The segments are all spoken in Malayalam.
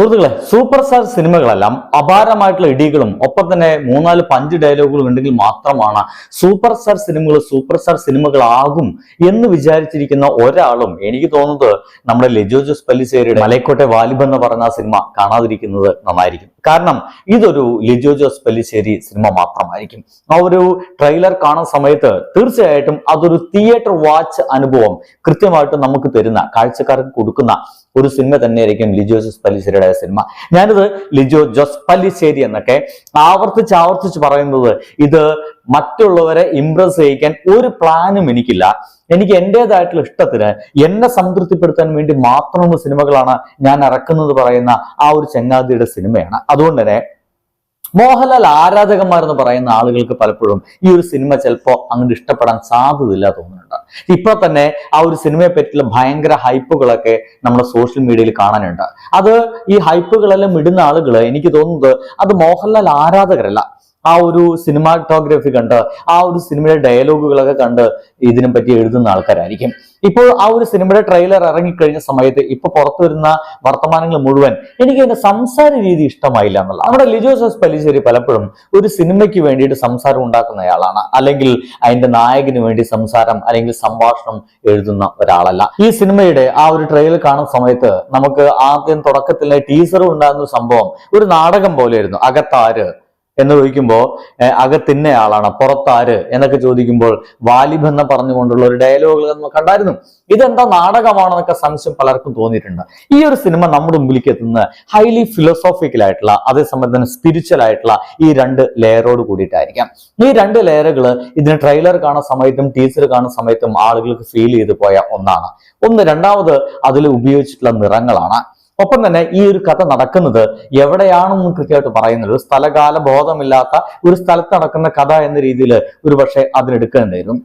സുഹൃത്തുക്കളെ സൂപ്പർ സ്റ്റാർ സിനിമകളെല്ലാം അപാരമായിട്ടുള്ള ഇടികളും ഒപ്പം തന്നെ മൂന്നാൽ പഞ്ച് ഡയലോഗുകളും ഉണ്ടെങ്കിൽ മാത്രമാണ് സൂപ്പർ സ്റ്റാർ സിനിമകൾ സൂപ്പർ സ്റ്റാർ സിനിമകളാകും എന്ന് വിചാരിച്ചിരിക്കുന്ന ഒരാളും എനിക്ക് തോന്നുന്നത് നമ്മുടെ ലജോ ജോസ് പല്ലിശ്ശേരിയുടെ മലയക്കോട്ടെ വാലിബ് എന്ന് പറഞ്ഞ സിനിമ കാണാതിരിക്കുന്നത് നന്നായിരിക്കും. കാരണം ഇതൊരു ലിജോ ജോസ് പല്ലിശ്ശേരി സിനിമ മാത്രമായിരിക്കും. ആ ഒരു ട്രെയിലർ കാണുന്ന സമയത്ത് തീർച്ചയായിട്ടും അതൊരു തിയേറ്റർ വാച്ച് അനുഭവം കൃത്യമായിട്ട് നമുക്ക് തരുന്ന കാഴ്ചക്കാർക്ക് കൊടുക്കുന്ന ഒരു സിനിമ തന്നെയായിരിക്കും ലിജോ ജോസ് പല്ലിശ്ശേരിയുടെ സിനിമ ഞാനിത് ലിജോ ജോസ് പല്ലിശ്ശേരി എന്നൊക്കെ ആവർത്തിച്ച് ആവർത്തിച്ച് പറയുന്നത് ഇത് മറ്റുള്ളവരെ ഇംപ്രസ് ചെയ്യിക്കാൻ ഒരു പ്ലാനും എനിക്കില്ല. എനിക്ക് എന്റെതായിട്ടുള്ള ഇഷ്ടത്തിന് എന്നെ സംതൃപ്തിപ്പെടുത്താൻ വേണ്ടി മാത്രമുള്ള സിനിമകളാണ് ഞാൻ ഇറക്കുന്നത് പറയുന്ന ആ ഒരു ചെങ്ങാതിയുടെ സിനിമയാണ് അതുകൊണ്ട് തന്നെ മോഹൻലാൽ ആരാധകന്മാരെന്ന് പറയുന്ന ആളുകൾക്ക് പലപ്പോഴും ഈ ഒരു സിനിമ ചിലപ്പോൾ അങ്ങോട്ട് ഇഷ്ടപ്പെടാൻ സാധ്യതയില്ല തോന്നുന്നുണ്ട്. ഇപ്പൊ തന്നെ ആ ഒരു സിനിമയെ പറ്റിയുള്ള ഭയങ്കര ഹൈപ്പുകളൊക്കെ നമ്മുടെ സോഷ്യൽ മീഡിയയിൽ കാണാനുണ്ട്. അത് ഈ ഹൈപ്പുകളെല്ലാം ഇടുന്ന ആളുകൾ എനിക്ക് തോന്നുന്നത് അത് മോഹൻലാൽ ആരാധകരല്ല. ആ ഒരു സിനിമാറ്റോഗ്രഫി കണ്ട് ആ ഒരു സിനിമയുടെ ഡയലോഗുകളൊക്കെ കണ്ട് ഇതിനെ പറ്റി എഴുതുന്ന ആൾക്കാരായിരിക്കും. ഇപ്പോൾ ആ ഒരു സിനിമയുടെ ട്രെയിലർ ഇറങ്ങിക്കഴിഞ്ഞ സമയത്ത് ഇപ്പൊ പുറത്തു വരുന്ന വർത്തമാനങ്ങൾ മുഴുവൻ എനിക്ക് അതിന്റെ സംസാര രീതി ഇഷ്ടമായില്ല എന്നുള്ള നമ്മുടെ ലിജോ ജോസ് പലപ്പോഴും ഒരു സിനിമയ്ക്ക് വേണ്ടിയിട്ട് സംസാരം ഉണ്ടാക്കുന്നയാളാണ് അല്ലെങ്കിൽ അതിന്റെ നായകന് വേണ്ടി സംസാരം അല്ലെങ്കിൽ സംഭാഷണം എഴുതുന്ന ഒരാളല്ല. ഈ സിനിമയുടെ ആ ഒരു ട്രെയിലർ കാണുന്ന സമയത്ത് നമുക്ക് ആദ്യം തുടക്കത്തിലെ ടീസറും ഉണ്ടാകുന്ന സംഭവം ഒരു നാടകം പോലെയായിരുന്നു. അകത്താര് എന്ന് ചോദിക്കുമ്പോൾ അകത്തിന്നയാളാണ് പുറത്താര് എന്നൊക്കെ ചോദിക്കുമ്പോൾ വാലിബ് എന്ന് പറഞ്ഞുകൊണ്ടുള്ള ഒരു ഡയലോഗുകൾ നമ്മൾ കണ്ടായിരുന്നു. ഇതെന്താ നാടകമാണെന്നൊക്കെ സംശയം പലർക്കും തോന്നിയിട്ടുണ്ട്. ഈ ഒരു സിനിമ നമ്മുടെ മുമ്പിലേക്ക് എത്തുന്ന ഹൈലി ഫിലോസോഫിക്കൽ ആയിട്ടുള്ള അതേസമയം തന്നെ സ്പിരിച്വൽ ആയിട്ടുള്ള ഈ രണ്ട് ലെയറോട് കൂടിയിട്ടായിരിക്കാം. ഈ രണ്ട് ലെയറുകൾ ഇതിന് ട്രെയിലർ കാണുന്ന സമയത്തും ടീച്ചർ കാണുന്ന സമയത്തും ആളുകൾക്ക് ഫീൽ ചെയ്തു പോയ ഒന്നാണ്. ഒന്ന് രണ്ടാമത് അതിൽ ഉപയോഗിച്ചിട്ടുള്ള നിറങ്ങളാണ്. ഒപ്പം തന്നെ ഈ ഒരു കഥ നടക്കുന്നത് എവിടെയാണെന്ന് കൃത്യമായിട്ട് പറയുന്നത്. ഒരു സ്ഥലകാല ബോധമില്ലാത്ത ഒരു സ്ഥലത്ത് നടക്കുന്ന കഥ എന്ന രീതിയിൽ ഒരു പക്ഷേ അതിനെടുക്കേണ്ടിയിരുന്നു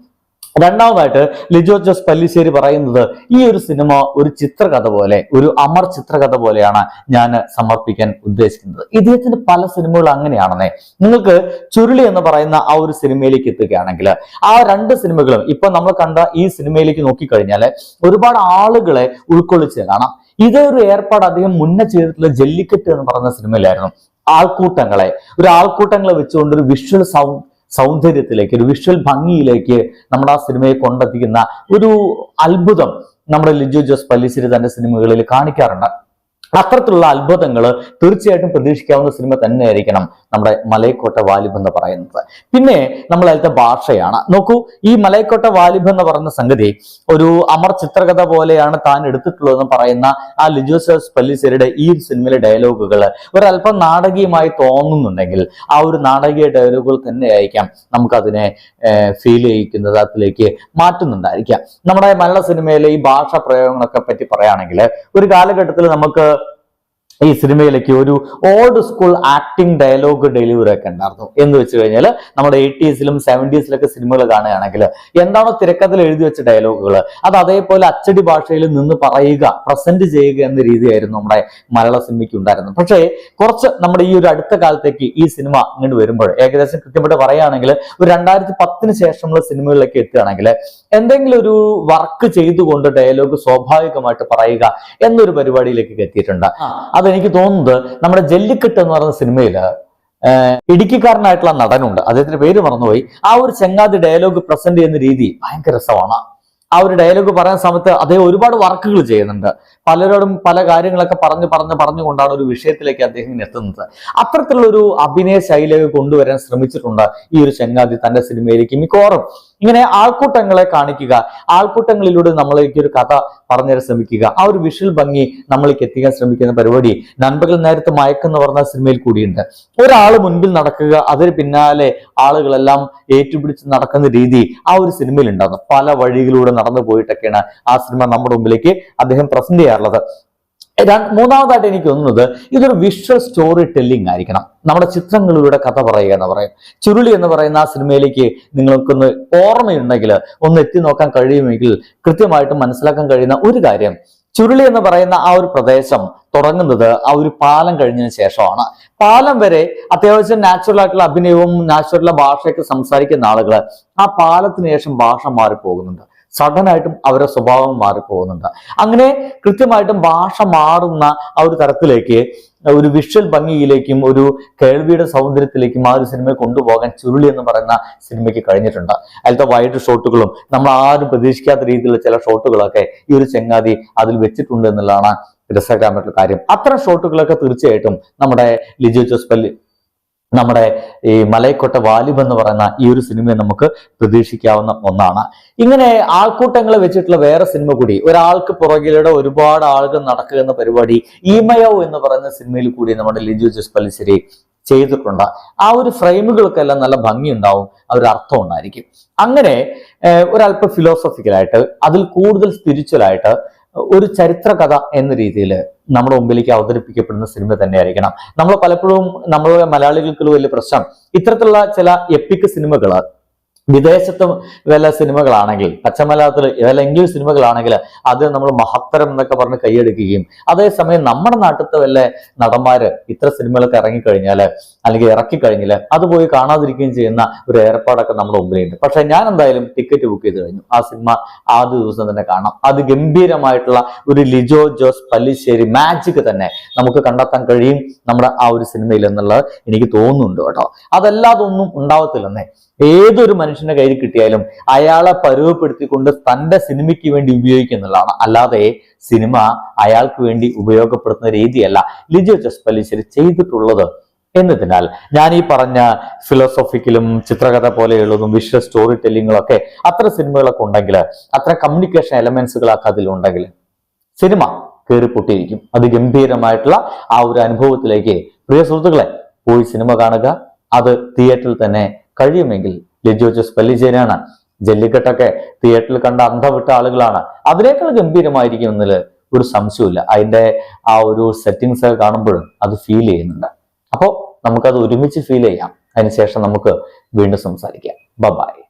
രണ്ടാമതായിട്ട് ലിജോ ജോസ് പല്ലിശ്ശേരി പറയുന്നത് ഈ ഒരു സിനിമ ഒരു ചിത്രകഥ പോലെ ഒരു അമർ ചിത്രകഥ പോലെയാണ് ഞാൻ സമർപ്പിക്കാൻ ഉദ്ദേശിക്കുന്നത്. ഇദ്ദേഹത്തിന്റെ പല സിനിമകൾ അങ്ങനെയാണെന്നേ. നിങ്ങൾക്ക് ചുരുളി എന്ന് പറയുന്ന ആ ഒരു സിനിമയിലേക്ക് എത്തുകയാണെങ്കിൽ ആ രണ്ട് സിനിമകളും ഇപ്പൊ നമ്മൾ കണ്ട ഈ സിനിമയിലേക്ക് നോക്കിക്കഴിഞ്ഞാൽ ഒരുപാട് ആളുകളെ ഉൾക്കൊള്ളിച്ച് കാണാം. ഇതേ ഒരു ഏർപ്പാട് അദ്ദേഹം മുന്നേ ചെയ്തിട്ടുള്ള ജല്ലിക്കെട്ട് എന്ന് പറയുന്ന സിനിമയിലായിരുന്നു. ആൾക്കൂട്ടങ്ങളെ. ഒരു ആൾക്കൂട്ടങ്ങളെ വെച്ചുകൊണ്ട് ഒരു വിഷ്വൽ സൗണ്ട് സൗന്ദര്യത്തിലേക്ക് ഒരു വിഷ്വൽ ഭംഗിയിലേക്ക് നമ്മുടെ ആ സിനിമയെ കൊണ്ടെത്തിക്കുന്ന ഒരു അത്ഭുതം നമ്മുടെ ലിജു ജോസ് പല്ലിശ്ശേരി തന്റെ സിനിമകളിൽ കാണിക്കാറുണ്ട്. അത്തരത്തിലുള്ള അത്ഭുതങ്ങൾ തീർച്ചയായിട്ടും പ്രതീക്ഷിക്കാവുന്ന സിനിമ തന്നെയായിരിക്കണം. നമ്മുടെ മലയക്കോട്ട വാലിബ് എന്ന് പറയുന്നത്. പിന്നെ നമ്മൾ അതിലത്തെ ഭാഷയാണ്. നോക്കൂ ഈ മലയക്കോട്ട വാലിബ് എന്ന് പറയുന്ന സംഗതി ഒരു അമർ ചിത്രകഥ പോലെയാണ് താൻ എടുത്തിട്ടുള്ളതെന്ന് പറയുന്ന ആ ലിജോസസ് പല്ലിശ്ശേരിയുടെ ഈ സിനിമയിലെ ഡയലോഗുകൾ ഒരല്പം നാടകീയമായി തോന്നുന്നുണ്ടെങ്കിൽ ആ ഒരു നാടകീയ ഡയലോഗുകൾ തന്നെ ആയിരിക്കാം നമുക്കതിനെ ഫീൽ ചെയ്യിക്കുന്നത് അതിലേക്ക് മാറ്റുന്നുണ്ടായിരിക്കാം. നമ്മുടെ മലയാള സിനിമയിലെ ഈ ഭാഷ പ്രയോഗങ്ങളൊക്കെ പറ്റി പറയുകയാണെങ്കിൽ ഒരു കാലഘട്ടത്തിൽ നമുക്ക് ഈ സിനിമയിലേക്ക് ഒരു old school acting dialogue delivery ഒക്കെ ഉണ്ടായിരുന്നു. എന്ന് വെച്ച് കഴിഞ്ഞാൽ നമ്മുടെ എയ്റ്റീസിലും സെവന്റീസിലൊക്കെ സിനിമകൾ കാണുകയാണെങ്കിൽ എന്താണോ തിരക്കഥയിൽ എഴുതി വെച്ച ഡയലോഗുകൾ അത് അതേപോലെ അച്ചടി ഭാഷയിൽ നിന്ന് പറയുക പ്രസന്റ് ചെയ്യുക എന്ന രീതിയായിരുന്നു നമ്മുടെ മലയാള സിനിമയ്ക്ക് ഉണ്ടായിരുന്നത്. പക്ഷേ കുറച്ച് നമ്മുടെ ഈ ഒരു അടുത്ത കാലത്തേക്ക് ഈ സിനിമ ഇങ്ങോട്ട് വരുമ്പോൾ ഏകദേശം കൃത്യമായിട്ട് പറയുകയാണെങ്കിൽ ഒരു രണ്ടായിരത്തി പത്തിന് ശേഷമുള്ള സിനിമകളിലേക്ക് എത്തുകയാണെങ്കിൽ എന്തെങ്കിലും ഒരു വർക്ക് ചെയ്തുകൊണ്ട് ഡയലോഗ് സ്വാഭാവികമായിട്ട് പറയുക എന്നൊരു പരിപാടിയിലേക്ക് എത്തിയിട്ടുണ്ട്. അതെനിക്ക് തോന്നുന്നത് നമ്മുടെ ജല്ലിക്കെട്ട് എന്ന് പറയുന്ന സിനിമയിൽ ഇടുക്കിക്കാരനായിട്ടുള്ള നടനുണ്ട്. അദ്ദേഹത്തിന്റെ പേര് മറന്നുപോയി. ആ ഒരു ചെങ്ങാതി ഡയലോഗ് പ്രസന്റ് ചെയ്യുന്ന രീതി ഭയങ്കര രസമാണ്. ആ ഒരു ഡയലോഗ് പറയുന്ന സമയത്ത് അദ്ദേഹം ഒരുപാട് വർക്കുകൾ ചെയ്യുന്നുണ്ട്. പലരോടും പല കാര്യങ്ങളൊക്കെ പറഞ്ഞു പറഞ്ഞ് പറഞ്ഞുകൊണ്ടാണ് ഒരു വിഷയത്തിലേക്ക് അദ്ദേഹം എത്തുന്നത്. അത്തരത്തിലുള്ള ഒരു അഭിനയ ശൈലിയൊക്കെ കൊണ്ടുവരാൻ ശ്രമിച്ചിട്ടുണ്ട് ഈ ഒരു ചെങ്ങാതി തന്റെ സിനിമയിലേക്ക് മിക്കവാറും. ഇങ്ങനെ ആൾക്കൂട്ടങ്ങളെ കാണിക്കുക. ആൾക്കൂട്ടങ്ങളിലൂടെ നമ്മളേക്ക് ഒരു കഥ പറഞ്ഞുതരാൻ ശ്രമിക്കുക. ആ ഒരു വിഷ്വൽ ഭംഗി നമ്മൾക്ക് എത്തിക്കാൻ ശ്രമിക്കുന്ന പരിപാടി നൻപകൽ നേരത്തെ മയക്കെന്ന് പറഞ്ഞ സിനിമയിൽ കൂടിയുണ്ട്. ഒരാൾ മുൻപിൽ നടക്കുക അതിന് പിന്നാലെ ആളുകളെല്ലാം ഏറ്റുപിടിച്ച് നടക്കുന്ന രീതി ആ ഒരു സിനിമയിൽ ഉണ്ടാകുന്നു. പല വഴികളിലൂടെ നടന്നു പോയിട്ടൊക്കെയാണ് ആ സിനിമ നമ്മുടെ മുമ്പിലേക്ക് അദ്ദേഹം പ്രസന്റ് ചെയ്യാറുള്ളത്. മൂന്നാമതായിട്ട് എനിക്ക് തോന്നുന്നത് ഇതൊരു വിഷ്വൽ സ്റ്റോറി ടെല്ലിംഗ് ആയിരിക്കണം. നമ്മുടെ ചിത്രങ്ങളിലൂടെ കഥ പറയുക എന്ന് പറയും. ചുരുളി എന്ന് പറയുന്ന ആ സിനിമയിലേക്ക് നിങ്ങൾക്കൊന്ന് ഓർമ്മയുണ്ടെങ്കിൽ ഒന്ന് എത്തി നോക്കാൻ കഴിയുമെങ്കിൽ കൃത്യമായിട്ട് മനസ്സിലാക്കാൻ കഴിയുന്ന ഒരു കാര്യം ചുരുളി എന്ന് പറയുന്ന ആ ഒരു പ്രദേശം തുടങ്ങുന്നത് ആ ഒരു പാലം കഴിഞ്ഞതിന് ശേഷമാണ്. പാലം വരെ അത്യാവശ്യം നാച്ചുറൽ ആയിട്ടുള്ള അഭിനയവും നാച്ചുറൽ ഭാഷയൊക്കെ സംസാരിക്കുന്ന ആളുകൾ ആ പാലത്തിന് ശേഷം ഭാഷ മാറിപ്പോകുന്നുണ്ട്. സഡനായിട്ടും അവരുടെ സ്വഭാവം മാറിപ്പോകുന്നുണ്ട്. അങ്ങനെ കൃത്യമായിട്ടും ഭാഷ മാറുന്ന ആ ഒരു തരത്തിലേക്ക് ഒരു വിഷ്വൽ ഭംഗിയിലേക്കും ഒരു കേൾവിയുടെ സൗന്ദര്യത്തിലേക്കും ആ ഒരു സിനിമയെ കൊണ്ടുപോകാൻ ചുരുളി എന്ന് പറയുന്ന സിനിമയ്ക്ക് കഴിഞ്ഞിട്ടുണ്ട്. അതിലത്തെ വൈഡ് ഷോട്ടുകളും നമ്മൾ ആരും പ്രതീക്ഷിക്കാത്ത രീതിയിലുള്ള ചില ഷോട്ടുകളൊക്കെ ഈ ഒരു ചെങ്ങാതി അതിൽ വെച്ചിട്ടുണ്ട് എന്നുള്ളതാണ് രസകരമായിട്ടുള്ള കാര്യം. അത്തരം ഷോട്ടുകളൊക്കെ തീർച്ചയായിട്ടും നമ്മുടെ ലിജോ ജോസ് പല്ലി നമ്മുടെ ഈ മലയക്കോട്ട വാലിബ് എന്ന് പറയുന്ന ഈ ഒരു സിനിമയെ നമുക്ക് പ്രതീക്ഷിക്കാവുന്ന ഒന്നാണ്. ഇങ്ങനെ ആൾക്കൂട്ടങ്ങളെ വെച്ചിട്ടുള്ള വേറെ സിനിമ കൂടി ഒരാൾക്ക് പുറകിലൂടെ ഒരുപാട് ആളുകൾ നടക്കുക എന്ന പരിപാടി ഈമയോ എന്ന് പറയുന്ന സിനിമയിൽ കൂടി നമ്മുടെ ലിജു ജസ് പലിശ്ശേരി ചെയ്തിട്ടുണ്ട്. ആ ഒരു ഫ്രെയിമുകൾക്കെല്ലാം നല്ല ഭംഗിയുണ്ടാവും ആ ഒരു അർത്ഥം ഉണ്ടായിരിക്കും. അങ്ങനെ ഒരല്പം ഫിലോസഫിക്കലായിട്ട് അതിൽ കൂടുതൽ സ്പിരിച്വലായിട്ട് ഒരു ചരിത്ര കഥ എന്ന രീതിയിൽ നമ്മുടെ മുമ്പിലേക്ക് അവതരിപ്പിക്കപ്പെടുന്ന സിനിമ തന്നെയായിരിക്കണം. നമ്മൾ പലപ്പോഴും നമ്മളുടെ മലയാളികൾക്കുള്ള വലിയ പ്രശ്നം. ഇത്തരത്തിലുള്ള ചില എപ്പിക് സിനിമകൾ വിദേശത്ത് വല്ല സിനിമകളാണെങ്കിൽ പച്ചമലയാളത്തിൽ വല്ല ഇംഗ്ലീഷ് സിനിമകളാണെങ്കിൽ അത് നമ്മൾ മഹത്തരം എന്നൊക്കെ പറഞ്ഞ് കൈയെടുക്കുകയും അതേസമയം നമ്മുടെ നാട്ടിലത്തെ വല്ല നടന്മാര് ഇത്ര സിനിമകളൊക്കെ ഇറങ്ങിക്കഴിഞ്ഞാൽ അല്ലെങ്കിൽ ഇറക്കി കഴിഞ്ഞില്ല അത് പോയി കാണാതിരിക്കുകയും ചെയ്യുന്ന ഒരു ഏർപ്പാടൊക്കെ നമ്മുടെ മുമ്പിലുണ്ട്. പക്ഷെ ഞാൻ എന്തായാലും ടിക്കറ്റ് ബുക്ക് ചെയ്ത് കഴിഞ്ഞു. ആ സിനിമ ആദ്യ ദിവസം തന്നെ കാണാം. അത് ഗംഭീരമായിട്ടുള്ള ഒരു ലിജോ ജോസ് പല്ലിശ്ശേരി മാജിക് തന്നെ നമുക്ക് കണ്ടെത്താൻ കഴിയും നമ്മുടെ ആ ഒരു സിനിമയിൽ എന്നുള്ളത് എനിക്ക് തോന്നുന്നുണ്ട് കേട്ടോ. അതല്ലാതൊന്നും ഉണ്ടാവത്തില്ലെന്നേ. ഏതൊരു മനുഷ്യന്റെ കയ്യിൽ കിട്ടിയാലും അയാളെ പരുവപ്പെടുത്തിക്കൊണ്ട് തന്റെ സിനിമയ്ക്ക് വേണ്ടി ഉപയോഗിക്കുന്നുള്ളതാണ് അല്ലാതെ സിനിമ അയാൾക്ക് വേണ്ടി ഉപയോഗപ്പെടുത്തുന്ന രീതിയല്ല. ലിജോ ജോസ് പല്ലിശ്ശേരി ചെയ്തിട്ടുള്ളത് എന്നതിനാൽ ഞാൻ ഈ പറഞ്ഞ ഫിലോസോഫിക്കലും ചിത്രകഥ പോലെയുള്ളതും വിഷ്വൽ സ്റ്റോറി ടെല്ലിങ്ങും ഒക്കെ അത്ര സിനിമകളൊക്കെ ഉണ്ടെങ്കിൽ അത്ര കമ്മ്യൂണിക്കേഷൻ എലമെന്റ്സുകളൊക്കെ അതിലുണ്ടെങ്കിൽ സിനിമ കയറി പൊട്ടിയിരിക്കും അത് ഗംഭീരമായിട്ടുള്ള ആ ഒരു അനുഭവത്തിലേക്ക് പ്രിയ സുഹൃത്തുക്കളെ പോയി സിനിമ കാണുക. അത് തിയേറ്ററിൽ തന്നെ കഴിയുമെങ്കിൽ ലിജോ ജോസ് പല്ലിശ്ശേരിയാണ് ജല്ലിക്കെട്ടൊക്കെ തിയേറ്ററിൽ കണ്ട അന്ധ വിട്ട ആളുകളാണ്. അതിനേക്കാൾ ഗംഭീരമായിരിക്കും എന്നതിൽ ഒരു സംശയമില്ല അതിന്റെ ആ ഒരു സെറ്റിങ്സ് കാണുമ്പോഴും അത് ഫീൽ ചെയ്യുന്നുണ്ട്. അപ്പോൾ നമുക്കത് ഒരുമിച്ച് ഫീൽ ചെയ്യാം. അതിനുശേഷം നമുക്ക് വീണ്ടും സംസാരിക്കാം. ബബായ്